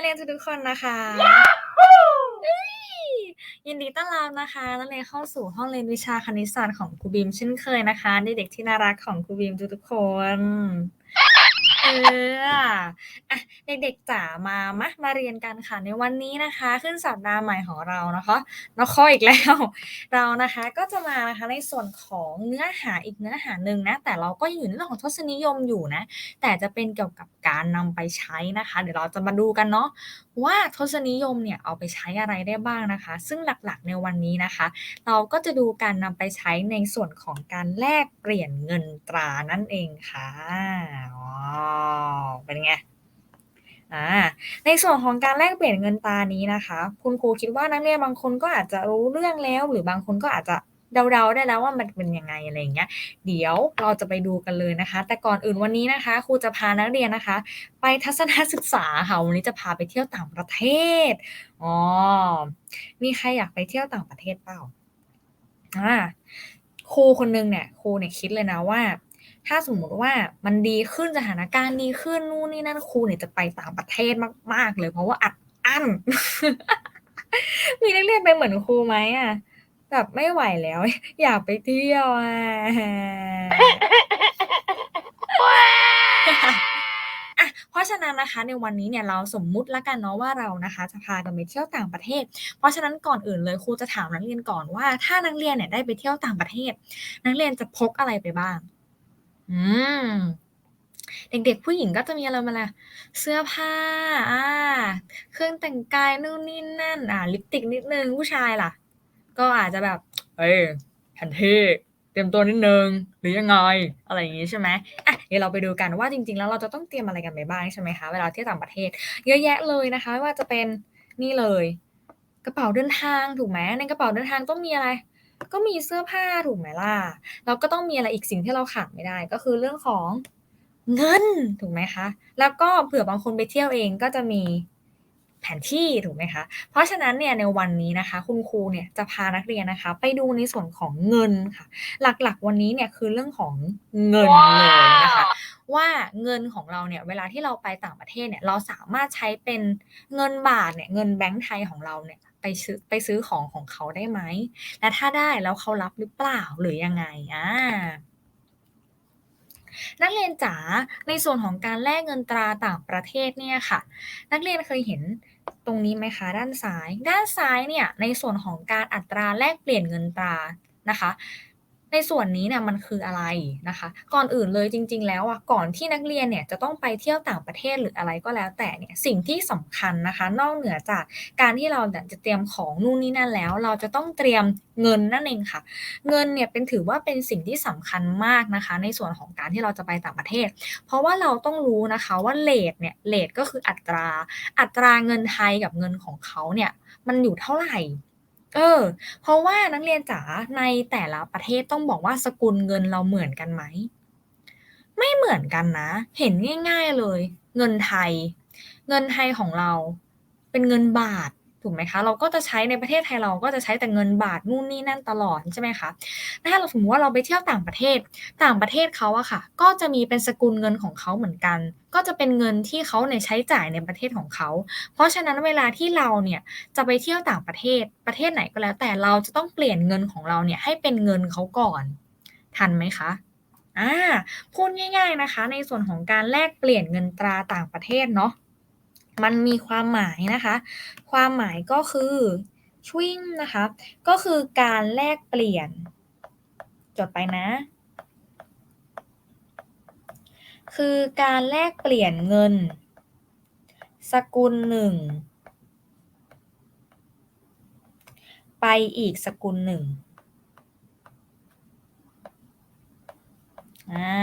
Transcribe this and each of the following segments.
ักเรียนทุกๆคนนะคะยยินดีต้อนรับนะคะนักเรียนเข้าสู่ห้องเรียนวิชาคณิตศาสตร์ของครูบีมเช่นเคยนะคะเด็กๆที่น่ารักของครูบีมทุกๆคน เอออะเด็กๆจ๋ามามะมาเรียนกันค่ะ ในวันนี้นะคะ ขึ้นสัปดาห์ใหม่ของเรานะคะนคออีกแล้ว เรานะคะก็จะมานะคะในส่วนของเนื้อหาอีกเนื้อหาหนึ่งนะ แต่เราก็อยู่ในเรื่องของทศนิยมอยู่นะ แต่จะเป็นเกี่ยวกับการนำไปใช้นะคะ เดี๋ยวเราจะมาดูกันเนาะว่าทศนิยมเนี่ยเอาไปใช้อะไรได้บ้างนะคะ ซึ่งหลักๆในวันนี้นะคะ เราก็จะดูการนำไปใช้ในส่วนของการแลกเปลี่ยนเงินตรานั่นเองค่ะอ๋อเป็นไงอ่าในส่วนของการแลกเปลี่ยนเงินตานี้นะคะ คุณครูคิดว่านักเรียนบางคนก็อาจจะรู้เรื่องแล้ว หรือบางคนก็อาจจะเดาๆได้แล้วว่ามันเป็นยังไงอะไรอย่างเงี้ย เดี๋ยวเราจะไปดูกันเลยนะคะ แต่ก่อนอื่นวันนี้นะคะ ครูจะพานักเรียนนะคะ ไปทัศนศึกษาค่ะวันนี้จะพาไปเที่ยวต่างประเทศอ๋อมีใครอยากไปเที่ยวต่างประเทศเปล่าอ่าครูคนนึงเนี่ยครูเนี่ยคิดเลยนะว่า ถ้าสมมุติว่ามันดีขึ้นสถานการณ์ดีขึ้นนู่นนี่นั่นครูเนี่ยจะไปต่างประเทศมาก ๆ เลย เพราะว่าอัดอั้น มีนักเรียนเป็นเหมือนครูไหมอะแบบไม่ไหวแล้ว อยากไปเที่ยวอะอะเพราะฉะนั้นนะคะในวันนี้เนี่ยเราสมมุติแล้วกันเนาะว่าเรานะคะจะพากันไปเที่ยวต่างประเทศ เพราะฉะนั้นก่อนอื่นเลยครูจะถามนักเรียนก่อนว่า ถ้านักเรียนเนี่ยได้ไปเที่ยวต่างประเทศ นักเรียนจะพกอะไรไปบ้าง อืม เด็กๆผู้หญิงก็จะมีอะไรมาล่ะ เสื้อผ้า อ่า เครื่องแต่งกายนู่นนี่นั่น อ่า ลิปสติกนิดนึงผู้ชายล่ะ ก็อาจจะแบบ เอ้ยแผนที่เตรียมตัวนิดนึง หรือยังไง อะไรอย่างงี้ใช่ไหมอะเดี๋ยวเราไปดูกันว่าจริง ๆ แล้วเราจะต้องเตรียมอะไรกันไปบ้างใช่ไหมคะเวลาเที่ยวต่างประเทศ เยอะแยะเลยนะคะไม่ว่าจะเป็นนี่เลย กระเป๋าเดินทางถูกไหมในกระเป๋าเดินทางต้องมีอะไร ก็มีเสื้อผ้าถูกไหมล่ะแล้วก็ต้องมีอะไรอีกสิ่งที่เราขาดไม่ได้ ก็คือเรื่องของเงินถูกไหมคะ แล้วก็เผื่อบางคนไปเที่ยวเองก็จะมีแผนที่ถูกไหมคะ เพราะฉะนั้นเนี่ยในวันนี้นะคะ คุณครูเนี่ยจะพานักเรียนนะคะ ไปดูในส่วนของเงินค่ะ หลักๆ วันนี้เนี่ยคือเรื่องของเงินเลยนะคะ ว่าเงินของเราเนี่ยเวลาที่เราไปต่างประเทศเนี่ยเราสามารถใช้เป็นเงินบาทเนี่ยเงินแบงก์ไทยของเราเนี่ย ไปซื้อไปซื้อของของเขาได้ไหม และถ้าได้แล้วเขารับหรือเปล่าหรือยังไงอ่านักเรียนจ๋าในส่วนของการแลกเงินตราต่างประเทศเนี่ยค่ะ นักเรียนเคยเห็นตรงนี้ไหมคะ ด้านซ้าย ด้านซ้ายเนี่ยในส่วนของการอัตราแลกเปลี่ยนเงินตรานะคะ ในส่วนนี้เนี่ยมันคืออะไรนะคะ ก่อนอื่นเลยจริง ๆ แล้วอะก่อนที่นักเรียนเนี่ยจะต้องไปเที่ยวต่างประเทศหรืออะไรก็แล้ว แต่เนี่ยสิ่งที่สำคัญนะคะ นอกเหนือจากการที่เราจะเตรียมของนู่นนี่นั่นแล้ว เราจะต้องเตรียมเงินนั่นเองค่ะ เงินเนี่ยเป็นถือว่าเป็นสิ่งที่สำคัญมากนะคะ ในส่วนของการที่เราจะไปต่างประเทศ เพราะว่าเราต้องรู้นะคะว่าเลทเนี่ยเลทก็คืออัตรา อัตราเงินไทยกับเงินของเขาเนี่ยมันอยู่เท่าไหร่ เออ เพราะว่านักเรียนจ๋าในแต่ละประเทศต้องบอกว่าสกุลเงินเราเหมือนกันไหม ไม่เหมือนกันนะ เห็นง่าย ๆเลย เงินไทย เงินไทยของเรา เป็นเงินบาท ถูกไหมคะ เราก็จะใช้ในประเทศไทยเราก็จะใช้แต่เงินบาทนู่นนี่นั่นตลอดใช่ไหมคะถ้าเราสมมติว่าเราไปเที่ยวต่างประเทศ ต่างประเทศเขาอะค่ะ ก็จะมีเป็นสกุลเงินของเขาเหมือนกัน ก็จะเป็นเงินที่เขาเนี่ยใช้จ่ายในประเทศของเขา เพราะฉะนั้นเวลาที่เราเนี่ยจะไปเที่ยวต่างประเทศประเทศไหนก็แล้ว แต่เราจะต้องเปลี่ยนเงินของเราเนี่ยให้เป็นเงินเขาก่อน ทันไหมคะอ่าพูดง่าย ๆนะคะ ในส่วนของการแลกเปลี่ยนเงินตราต่างประเทศเนาะ มันมีความหมายนะคะ ความหมายก็คือชวิงนะคะ ก็คือการแลกเปลี่ยน จดไปนะ คือการแลกเปลี่ยนเงิน สกุลหนึ่ง ไปอีกสกุลหนึ่งอ่า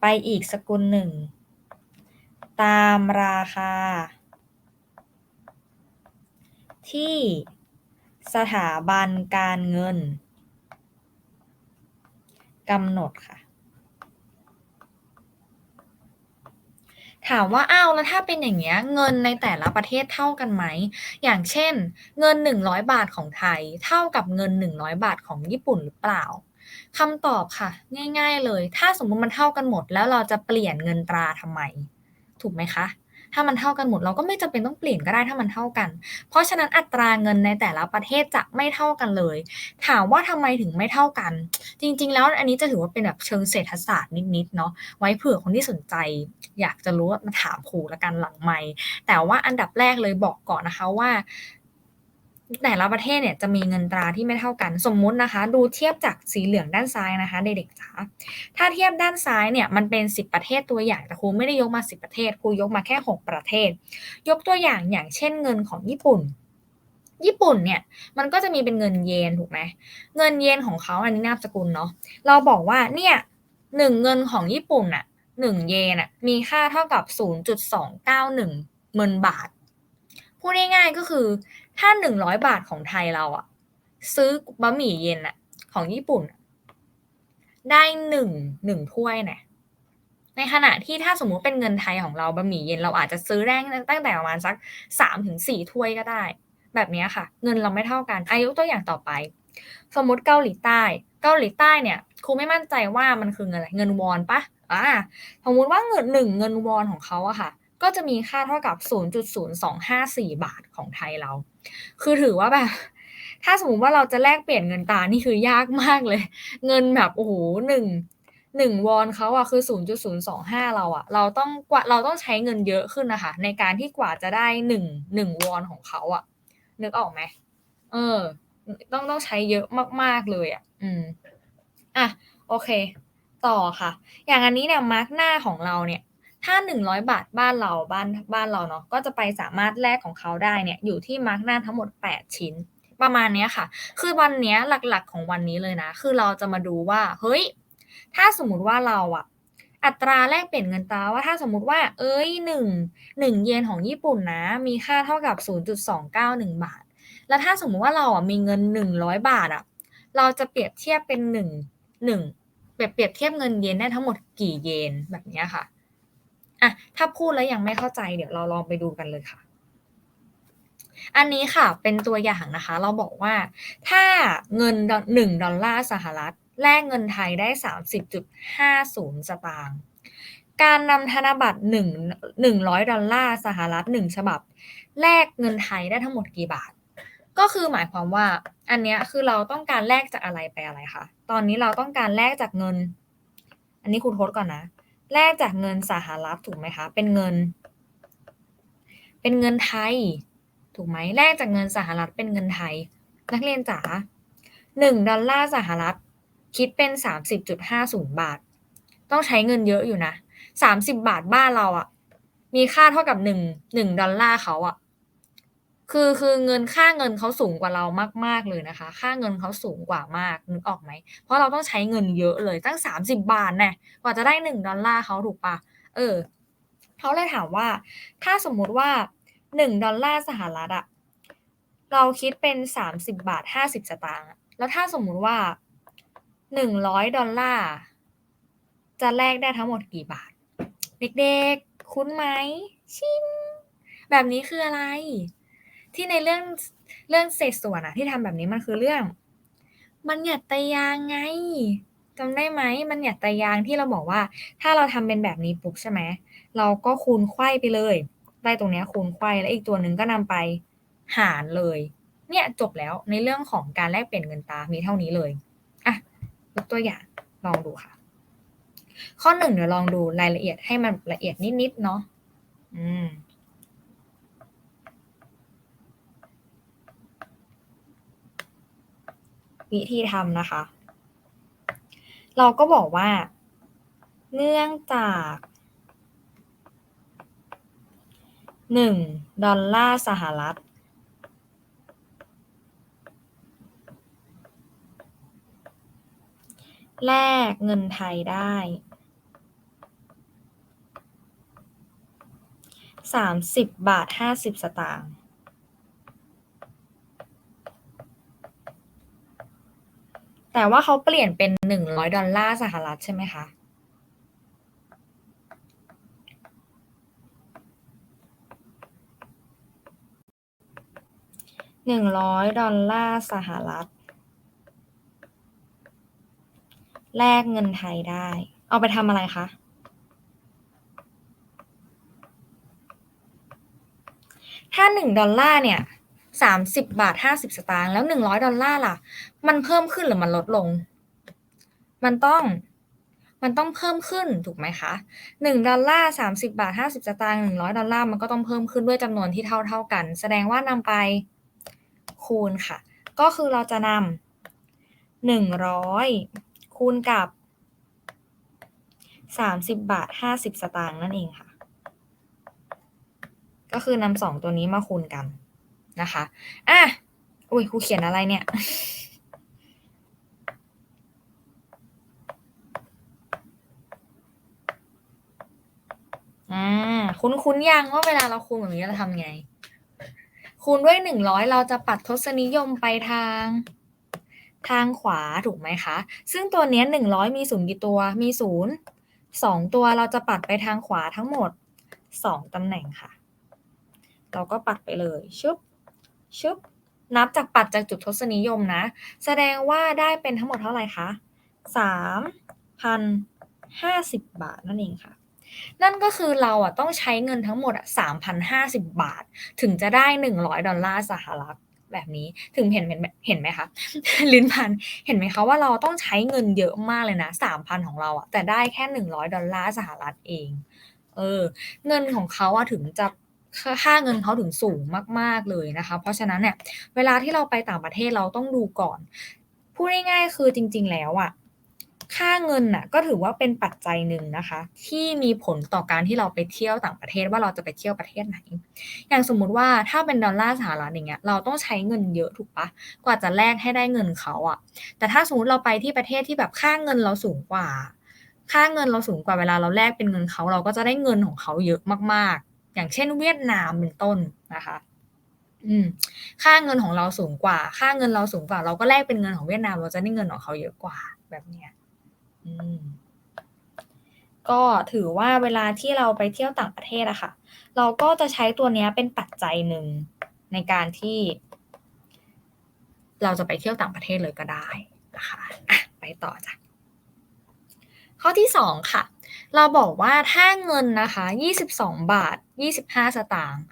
ไปอีกสกุลหนึ่ง ตามราคา ที่สถาบันการเงินกำหนดค่ะ ถามว่าอ้าวแล้วถ้าเป็นอย่างเงี้ยเงินในแต่ละประเทศเท่ากันไหม อย่างเช่น เงิน 100 บาทของไทย เท่ากับเงิน 100 บาทของญี่ปุ่นหรือเปล่าคำตอบค่ะ ง่าย ๆ เลย ถ้าสมมติมันเท่ากันหมด แล้วเราจะเปลี่ยนเงินตราทำไม ถูกไหมคะ ถ้ามันเท่ากันหมดเราก็ไม่จำเป็นต้องเปลี่ยนก็ได้ถ้ามันเท่ากัน เพราะฉะนั้นอัตราเงินในแต่ละประเทศจะไม่เท่ากันเลย ถามว่าทำไมถึงไม่เท่ากัน จริง ๆ แล้วอันนี้จะถือว่าเป็นแบบเชิงเศรษฐศาสตร์นิดๆเนาะไว้เผื่อคนที่สนใจ อยากจะรู้มาถามครูละกันหลังไม่แต่ว่าอันดับแรกเลยบอกก่อนนะคะว่า แต่ละประเทศเนี่ยจะมีเงินตราที่ไม่เท่ากัน สมมุตินะคะ ดูเทียบจากสีเหลืองด้านซ้ายนะคะเด็กๆจ๋าถ้าเทียบด้านซ้ายเนี่ยมันเป็น 10 ประเทศตัวอย่างแต่ครูไม่ได้ยกมา 10 ประเทศครูยกมาแค่ 6 ประเทศ ยกตัวอย่างอย่างเช่นเงินของญี่ปุ่น ญี่ปุ่นเนี่ยมันก็จะมีเป็นเงินเยนถูกไหมเงินเยนของเขาอันนี้นามสกุลเนาะเราบอกว่าเนี่ยหนึ่งเงินของญี่ปุ่นอะหนึ่งเยนอะมีค่าเท่ากับ 0.291เงินบาทพูดง่ายๆก็คือ ถ้าหนึ่งร้อยบาทของไทยเราอะซื้อบะหมี่เย็นอะของญี่ปุ่น ได้หนึ่งหนึ่งถ้วยเนี่ยในขณะที่ถ้าสมมุติเป็นเงินไทยของเราบะหมี่เย็นเราอาจจะซื้อได้ตั้งแต่ประมาณสักสามถึงสี่ถ้วยก็ได้ แบบนี้ค่ะ เงินเราไม่เท่ากันอายุตัวอย่างต่อไป สมมติเกาหลีใต้ เกาหลีใต้เนี่ยครูไม่มั่นใจว่ามันคือเงินอะไรเงินวอนปะอ่าสมมติว่าเงินหนึ่งเงินวอนของเขาอะค่ะ ก็จะมีค่าเท่ากับ 0.0254 บาทของไทยเรา คือถือว่าแบบ ถ้าสมมติว่าเราจะแลกเปลี่ยนเงินตานี่คือยากมากเลย เงินแบบโอ้โหหนึ่งหนึ่งวอนเขาอะคือ 0.025 เราอะเราต้องกว่าเราต้องใช้เงินเยอะขึ้นนะคะ ในการที่กว่าจะได้หนึ่งหนึ่งวอนของเขาอะนึกออกไหมเออ ต้องต้องใช้เยอะมากๆเลยอะอืม อะ โอเค ต่อค่ะ อย่างอันนี้เนี่ยมาร์กหน้าของเราเนี่ย ถ้าหนึ่งร้อยบาทบ้านเราบ้านบ้านเราเนาะก็จะไปสามารถแลกของเขาได้เนี่ยอยู่ที่มาร์กหน้าทั้งหมดแปดชิ้น ประมาณเนี้ยค่ะ คือวันเนี้ยหลักๆของวันนี้เลยนะ คือเราจะมาดูว่าเฮ้ยถ้าสมมติว่าเราอะอัตราแลกเปลี่ยนเงินตราว่าถ้าสมมติว่า เอ้ยหนึ่งหนึ่งเยนของญี่ปุ่นนะ มีค่าเท่ากับ 0.291 บาท แล้วถ้าสมมติว่าเราอะมีเงินหนึ่งร้อยบาทอะเราจะเปรียบเทียบเป็นหนึ่งหนึ่งเปรียบเปรียบเทียบเงินเยนได้ทั้งหมดกี่เยนแบบนี้ค่ะ อะถ้าพูดแล้วยังไม่เข้าใจเดี๋ยวเราลองไปดูกันเลยค่ะ อันนี้ค่ะเป็นตัวอย่างนะคะ เราบอกว่า ถ้าเงินหนึ่งดอลลาร์สหรัฐแลกเงินไทยได้สามสิบจุดห้าศูนย์สตางค์การนำธนบัตรหนึ่งหนึ่งร้อยดอลลาร์สหรัฐหนึ่งฉบับ แลกเงินไทยได้ทั้งหมดกี่บาท ก็คือหมายความว่า อันนี้คือเราต้องการแลกจากอะไรไปอะไรคะ ตอนนี้เราต้องการแลกจากเงิน อันนี้คุณทดก่อนนะ แลกจากเงินสหรัฐถูกไหมคะ เป็นเงิน เป็นเงินไทย ถูกไหมแลกจากเงินสหรัฐเป็นเงินไทย นักเรียนจ๋าหนึ่งดอลลาร์สหรัฐ คิดเป็นสามสิบจุดห้าศูนย์บาท ต้องใช้เงินเยอะอยู่นะสามสิบบาทบ้านเราอะ่ะมีค่าเท่ากับหนึ่งหนึ่งดอลลาร์เขาอะ คือคือเงินค่าเงินเขาสูงกว่าเรามาก ๆ เลยนะคะ ค่าเงินเขาสูงกว่ามากนึกออกไหม เพราะเราต้องใช้เงินเยอะเลยตั้งสามสิบบาทแน่กว่าจะได้หนึ่งดอลลาร์เขาถูกปะเออเขาเลยถามว่า ถ้าสมมุติว่าหนึ่งดอลลาร์สหรัฐอะเราคิดเป็นสามสิบบาทห้าสิบสตางค์แล้วถ้าสมมุติว่าหนึ่งร้อยดอลลาร์จะแลกได้ทั้งหมดกี่บาท เด็กๆ คุ้นไหม ชิงแบบนี้คืออะไร ที่ในเรื่องเรื่องเศษส่วนอะที่ทำแบบนี้มันคือเรื่อง มันหยัดตายางไงจำได้ไหมมันหยัดตายางที่เราบอกว่า ถ้าเราทำเป็นแบบนี้ปุ๊บใช่ไหมเราก็คูณไขว้ไปเลยได้ตรงนี้คูณไขว้แล้วอีกตัวหนึ่งก็นำไปหารเลย เนี่ยจบแล้วในเรื่องของการแลกเปลี่ยนเงินตา มีเท่านี้เลยอะยกตัวอย่างลองดูค่ะ ข้อหนึ่งเดี๋ยวลองดูรายละเอียดให้มันละเอียดนิดๆเนาะอืม วิธีทำนะคะ เราก็บอกว่า เนื่องจากหนึ่งดอลลาร์สหรัฐ แลกเงินไทยได้สามสิบบาทห้าสิบสตางค์ แต่ว่าเขาเปลี่ยนเป็นหนึ่งร้อยดอลลาร์สหรัฐใช่ไหมคะ หนึ่งร้อยดอลลาร์สหรัฐ แลกเงินไทยได้ เอาไปทำอะไรคะ ถ้าหนึ่งดอลลาร์เนี่ย สามสิบบาทห้าสิบสตางค์แล้วหนึ่งร้อยดอลลาร์ล่ะ มันเพิ่มขึ้นหรือมันลดลง มันต้องมันต้องเพิ่มขึ้นถูกไหมคะหนึ่งดอลลาร์สามสิบาทห้าสิบสตางค์หนึ่งร้อยดอลลาร์มันก็ต้องเพิ่มขึ้นด้วยจำนวนที่เท่าเท่ากัน แสดงว่านำไปคูณค่ะ ก็คือเราจะนำหนึ่งร้อยคูณกับสามสิบบาทห้าสิบสตางค์นั่นเองค่ะ ก็คือนำสองตัวนี้มาคูณกัน นะคะอะอุ้ยครูเขียนอะไรเนี่ยอ่าคุ้นคุ้นยังว่าเวลาเราคูณแบบนี้เราทำไง คูณด้วยหนึ่งร้อยเราจะปัดทศนิยมไปทางทางขวาถูกไหมคะ ซึ่งตัวเนี้ยหนึ่งร้อยมีศูนย์กี่ตัว มีศูนย์สองตัวเราจะปัดไปทางขวาทั้งหมดสองตำแหน่งค่ะ เราก็ปัดไปเลยชุบ ชุบนับจากปัดจากจุดทศนิยมนะ แสดงว่าได้เป็นทั้งหมดเท่าไหร่คะสามพันห้าสิบบาทนั่นเองค่ะ นั่นก็คือเราอะต้องใช้เงินทั้งหมดอะสามพันห้าสิบบาท ถึงจะได้หนึ่งร้อยดอลลาร์สหรัฐแบบนี้ถึงเห็นเห็นเห็นไหมคะ ลิ้นพันเห็นไหมคะว่าเราต้องใช้เงินเยอะมากเลยนะสามพันของเราอะแต่ได้แค่หนึ่งร้อยดอลลาร์สหรัฐเอง เออ เงินของเขาอะถึงจะ ค่าเงินเขาถึงสูงมาก ๆเลยนะคะ เพราะฉะนั้นเนี่ยเวลาที่เราไปต่างประเทศเราต้องดูก่อนพูดง่ายๆคือจริง ๆ แล้วอะค่าเงินน่ะก็ถือว่าเป็นปัจจัยหนึ่งนะคะ ที่มีผลต่อการที่เราไปเที่ยวต่างประเทศว่าเราจะไปเที่ยวประเทศไหน อย่างสมมุติว่าถ้าเป็นดอลลาร์สหรัฐอย่างเงี้ยเราต้องใช้เงินเยอะถูกปะกว่าจะแลกให้ได้เงินเขาอะแต่ถ้าสมมติเราไปที่ประเทศที่แบบค่าเงินเราสูงกว่า ค่าเงินเราสูงกว่าเวลาเราแลกเป็นเงินเขาเราก็จะได้เงินของเขาเยอะมาก อย่างเช่นเวียดนามเป็นต้นนะคะอืมค่าเงินของเราสูงกว่า ค่าเงินเราสูงกว่า เราก็แลกเป็นเงินของเวียดนาม เราจะได้เงินของเขาเยอะกว่าแบบเนี้ยอืมก็ถือว่าเวลาที่เราไปเที่ยวต่างประเทศอะค่ะ เราก็จะใช้ตัวเนี้ยเป็นปัจจัยหนึ่งในการที่ เราจะไปเที่ยวต่างประเทศเลยก็ได้นะคะไปต่อจ้ะข้อที่สองค่ะ เราบอกว่าถ้าเงินนะคะ22บาท25สตางค์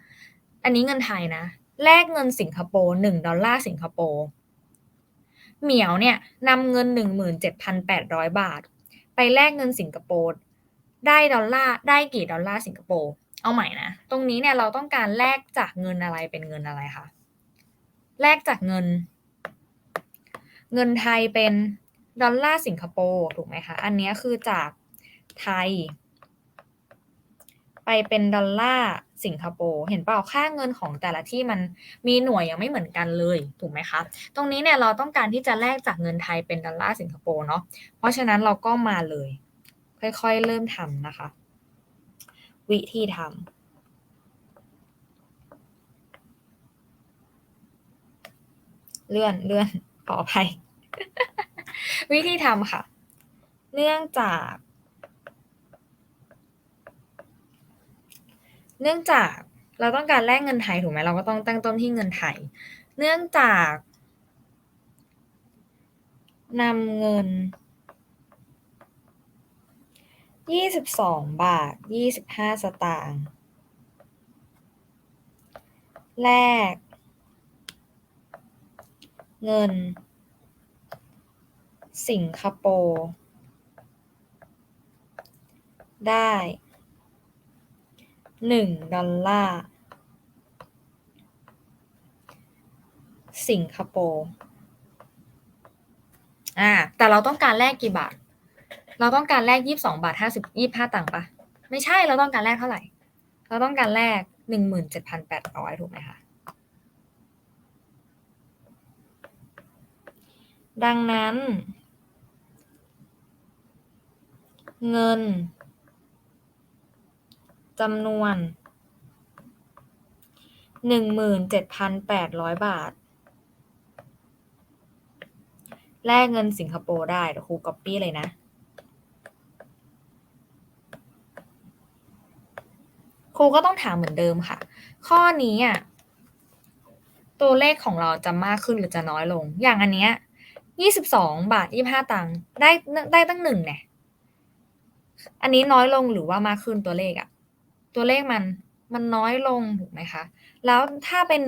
อันนี้เงินไทยนะ แลกเงินสิงคโปร์1ดอลลาร์สิงคโปร์ เหมียวเนี่ยนำเงิน17,800บาท ไปแลกเงินสิงคโปร์ได้ดอลลาร์ได้กี่ดอลลาร์สิงคโปร์ เอาใหม่นะ ตรงนี้เนี่ยเราต้องการแลกจากเงินอะไรเป็นเงินอะไรคะ แลกจากเงิน เงินไทยเป็นดอลลาร์สิงคโปร์ถูกไหมคะ อันนี้คือจาก ไทย ไปเป็นดอลลาร์สิงคโปร์เห็นเปล่าค่าเงินของแต่ละที่มันมีหน่วยยังไม่เหมือนกันเลยถูกไหมคะตรงนี้เนี่ยเราต้องการที่จะแลกจากเงินไทยเป็นดอลลาร์สิงคโปร์เนาะเพราะฉะนั้นเราก็มาเลย ค่อยๆ เริ่มทำนะคะ วิธีทำเลื่อนเลื่อนขออภัย วิธีทำค่ะ เนื่องจาก เนื่องจากเราต้องการแลกเงินไทยถูกไหมเราก็ต้องตั้งต้นที่เงินไทย เนื่องจากนำเงิน 22 บาท 25 สตางค์แลกเงิน สิงคโปร์ได้ 1ดอลลาร์สิงคโปร์อ่าแต่เราต้องการแลกกี่บาท เราต้องการแลกยี่สิบสองบาทห้าสิบยี่ห้าตังค์ปะไม่ใช่เราต้องการแลกเท่าไหร่ เราต้องการแลกหนึ่งหมื่นเจ็ดพันแปดร้อยถูกไหมคะดังนั้น เงิน จำนวนหนึ่งหมื่นเจ็ดพันแปดร้อยบาท แลกเงินสิงคโปร์ได้เดี๋ยวครูก๊อปปี้เลยนะ ครูก็ต้องถามเหมือนเดิมค่ะ ข้อนี้อะตัวเลขของเราจะมากขึ้นหรือจะน้อยลง อย่างอันเนี้ยยี่สิบสองบาทยี่ห้าตังค์ได้ได้ตั้งหนึ่งเนี่ย อันนี้น้อยลงหรือว่ามากขึ้นตัวเลขอะ ตัวเลขมันมันน้อยลงถูกไหมคะ แล้วถ้าเป็น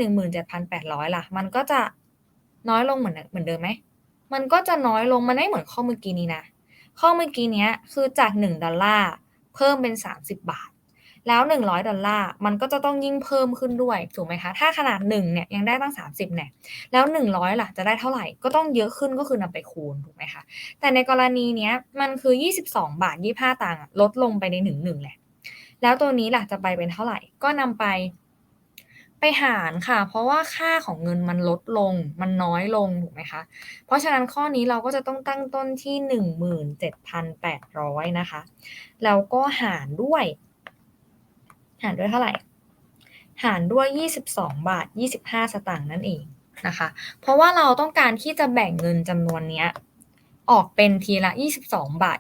17,800 ล่ะ มันก็จะน้อยลงเหมือนเหมือนเดิมไหม มันก็จะน้อยลง มันไม่เหมือนข้อเมื่อกี้นี้นะ ข้อเมื่อกี้เนี้ยคือจาก 1 ดอลลาร์เพิ่มเป็น 30 บาท แล้ว 100 ดอลลาร์มันก็จะต้องยิ่งเพิ่มขึ้นด้วยถูกไหมคะ ถ้าขนาด1เนี่ยยังได้ตั้ง 30เนี่ย แล้ว 100 ล่ะจะได้เท่าไหร่ ก็ต้องเยอะขึ้นก็คือนำไปคูณถูกไหมคะ แต่ในกรณีเนี้ยมันคือ 22 บาท 25ตังค์ลดลงไปใน1 1แหละ แล้วตัวนี้ล่ะจะไปเป็นเท่าไหร่ ก็นำไป ไปหารค่ะ เพราะว่าค่าของเงินมันลดลง มันน้อยลงถูกไหมคะ เพราะฉะนั้นข้อนี้เราก็จะต้องตั้งต้นที่ 17,800 นะคะ แล้วก็หารด้วย หารด้วยเท่าไหร่ หารด้วย 22 บาท 25 สตางค์นั่นเองนะคะ เพราะว่าเราต้องการที่จะแบ่งเงินจำนวนนี้ออกเป็นทีละ 22 บาท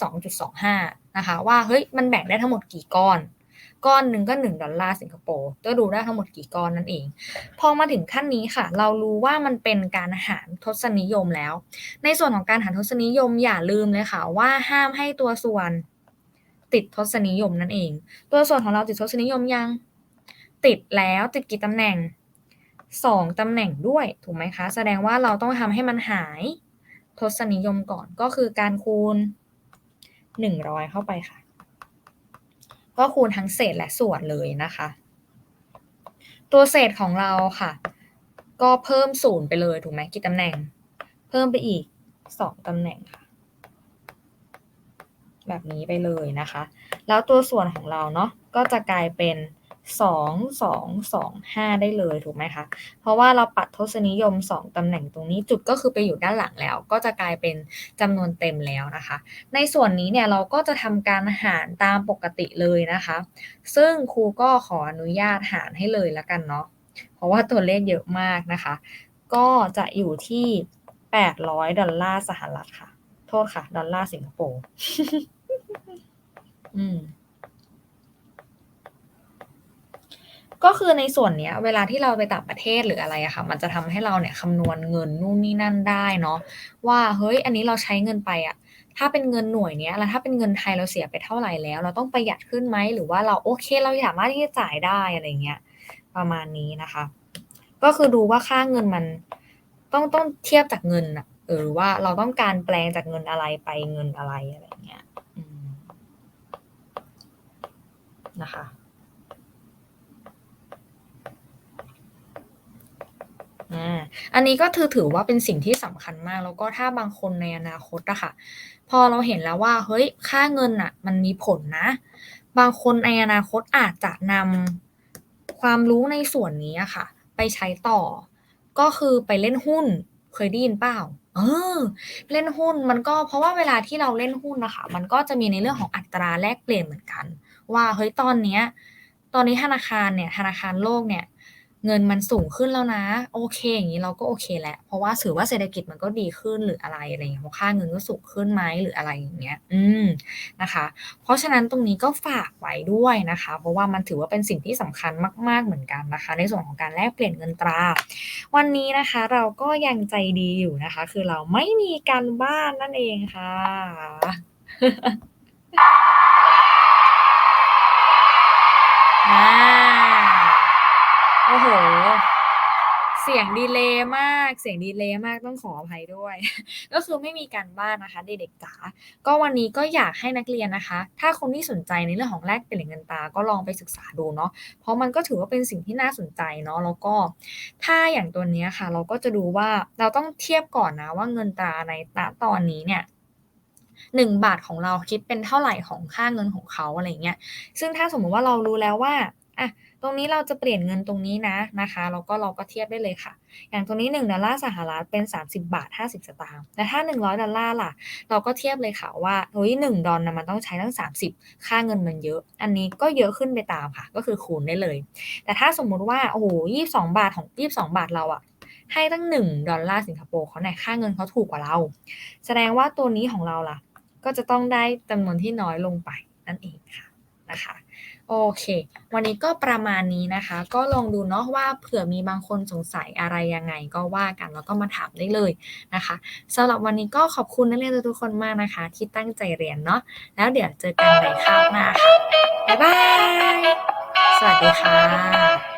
22.25 นะคะว่าเฮ้ยมันแบ่งได้ทั้งหมดกี่ก้อน ก้อนหนึ่งก็ 1 ดอลลาร์สิงคโปร์ก็ดูได้ทั้งหมดกี่ก้อนนั่นเอง พอมาถึงขั้นนี้ค่ะ เรารู้ว่ามันเป็นการหารทศนิยมแล้ว ในส่วนของการหารทศนิยมอย่าลืมเลยค่ะว่าห้ามให้ตัวส่วนติดทศนิยมนั่นเอง ตัวส่วนของเราติดทศนิยมยัง ติดแล้วติดกี่ตำแหน่ง 2 ตำแหน่งด้วยถูกไหมคะ แสดงว่าเราต้องทำให้มันหายทศนิยมก่อนก็คือการคูณ 100 เข้าไปค่ะ ก็คูณทั้งเศษและส่วนเลยนะคะ ตัวเศษของเราค่ะ ก็เพิ่มศูนย์ไปเลยถูกไหมกี่ตำแหน่ง เพิ่มไปอีก 2ตำแหน่งค่ะ แบบนี้ไปเลยนะคะ แล้วตัวส่วนของเราเนาะก็จะกลายเป็น 2 2 2 5 ได้เลยถูกไหมคะ เพราะว่าเราปัดทศนิยม 2ตำแหน่งตรงนี้จุดก็คือไปอยู่ด้านหลังแล้ว ก็จะกลายเป็นจำนวนเต็มแล้วนะคะ ในส่วนนี้เนี่ยเราก็จะทำการหารตามปกติเลยนะคะ ซึ่งครูก็ขออนุญาตหารให้เลยแล้วกันเนาะเพราะว่าตัวเลขเยอะมากนะคะ ก็จะอยู่ที่ 800 ดอลลาร์สหรัฐค่ะ โทษค่ะ ดอลลาร์สิงคโปร์อืม ก็คือในส่วนเนี้ย เวลาที่เราไปต่างประเทศหรืออะไรอะค่ะ มันจะทำให้เราเนี่ยคำนวณเงินนู่นนี่นั่นได้เนาะว่าเฮ้ยอันนี้เราใช้เงินไปอะถ้าเป็นเงินหน่วยเนี้ยแล้วถ้าเป็นเงินไทยเราเสียไปเท่าไหร่แล้ว เราต้องประหยัดขึ้นไหมหรือว่าเราโอเคเราสามารถที่จะจ่ายได้อะไรเงี้ยประมาณนี้นะคะ ก็คือดูว่าค่าเงินมันต้องต้องเทียบจากเงินอะเออว่าเราต้องการแปลงจากเงินอะไรไปเงินอะไรอะไรเงี้ยนะคะ อาอันนี้ก็คือถือว่าเป็นสิ่งที่สำคัญมาก แล้วก็ถ้าบางคนในอนาคตอะค่ะ พอเราเห็นแล้วว่าเฮ้ยค่าเงินน่ะมันมีผลนะ บางคนในอนาคตอาจจะนำความรู้ในส่วนนี้อะค่ะ ไปใช้ต่อ ก็คือไปเล่นหุ้นเคยได้ยินเปล่า?เออเล่นหุ้นมันก็เพราะว่าเวลาที่เราเล่นหุ้นนะคะมันก็จะมีในเรื่องของอัตราแลกเปลี่ยนเหมือนกัน ว่าเฮ้ยตอนเนี้ยตอนนี้ธนาคารเนี่ยธนาคารโลกเนี่ย เงินมันสูงขึ้นแล้วนะ โอเค อย่างงี้เราก็โอเคแล้วเพราะว่าถือว่าเศรษฐกิจมันก็ดีขึ้นหรืออะไรอะไรอย่างเงี้ยเพราะค่าเงินก็สูงขึ้นไหมหรืออะไรอย่างเงี้ย อืมนะคะ เพราะฉะนั้นตรงนี้ก็ฝากไว้ด้วยนะคะ เพราะว่ามันถือว่าเป็นสิ่งที่สำคัญมาก ๆเหมือนกันนะคะ ในส่วนของการแลกเปลี่ยนเงินตรา วันนี้นะคะ เราก็ยังใจดีอยู่นะคะ คือเราไม่มีการบ้านนั่นเองค่ะอา อ้โฮเสียงดีเลย์มาก เสียงดีเลย์มากต้องขออภัยด้วย ก็คือไม่มีการบ้านนะคะเด็กๆจ๋า ก็วันนี้ก็อยากให้นักเรียนนะคะ ถ้าคนที่สนใจในเรื่องของแลกเปลี่ยนเงินตา ก็ลองไปศึกษาดูเนาะ เพราะมันก็ถือว่าเป็นสิ่งที่น่าสนใจเนาะ แล้วก็ถ้าอย่างตัวนี้ค่ะ เราก็จะดูว่าเราต้องเทียบก่อนนะว่าเงินตาในณตอนนี้เนี่ย1บาทของเราคิดเป็นเท่าไหร่ของค่าเงินของเขาอะไรเงี้ย ซึ่งถ้าสมมุติว่าเรารู้แล้วว่าอะ ตรงนี้เราจะเปลี่ยนเงินตรงนี้นะนะคะแล้วก็เราก็เทียบได้เลยค่ะ อย่างตรงนี้ 1 ดอลลาร์สหรัฐเป็น 30 บาท 50 สตางค์แต่ถ้า 100 ดอลลาร์ล่ะ เราก็เทียบเลยค่ะว่าเฮ้ย1ดอลน่ะมันต้องใช้ตั้ง 30 ค่าเงินมันเยอะ อันนี้ก็เยอะขึ้นไปตามค่ะ ก็คือคูณได้เลย แต่ถ้าสมมุติว่าโอ้โฮ22บาทของ22บาทเราอะให้ตั้ง 1 ดอลลาร์สิงคโปร์เขาเนี่ยค่าเงินเขาถูกกว่าเรา แสดงว่าตัวนี้ของเราล่ะ ก็จะต้องได้จำนวนที่น้อยลงไปนั่นเองค่ะนะคะ โอเค วันนี้ก็ประมาณนี้นะคะ ก็ลองดูเนาะว่าเผื่อมีบางคนสงสัยอะไรยังไงก็ว่ากันแล้วก็มาถามได้เลยนะคะสำหรับวันนี้ก็ขอบคุณนักเรียนทุกคนมากนะคะ ที่ตั้งใจเรียนเนาะแล้วเดี๋ยวเจอกันในคราวหน้าค่ะบ๊ายบาย สวัสดีค่ะ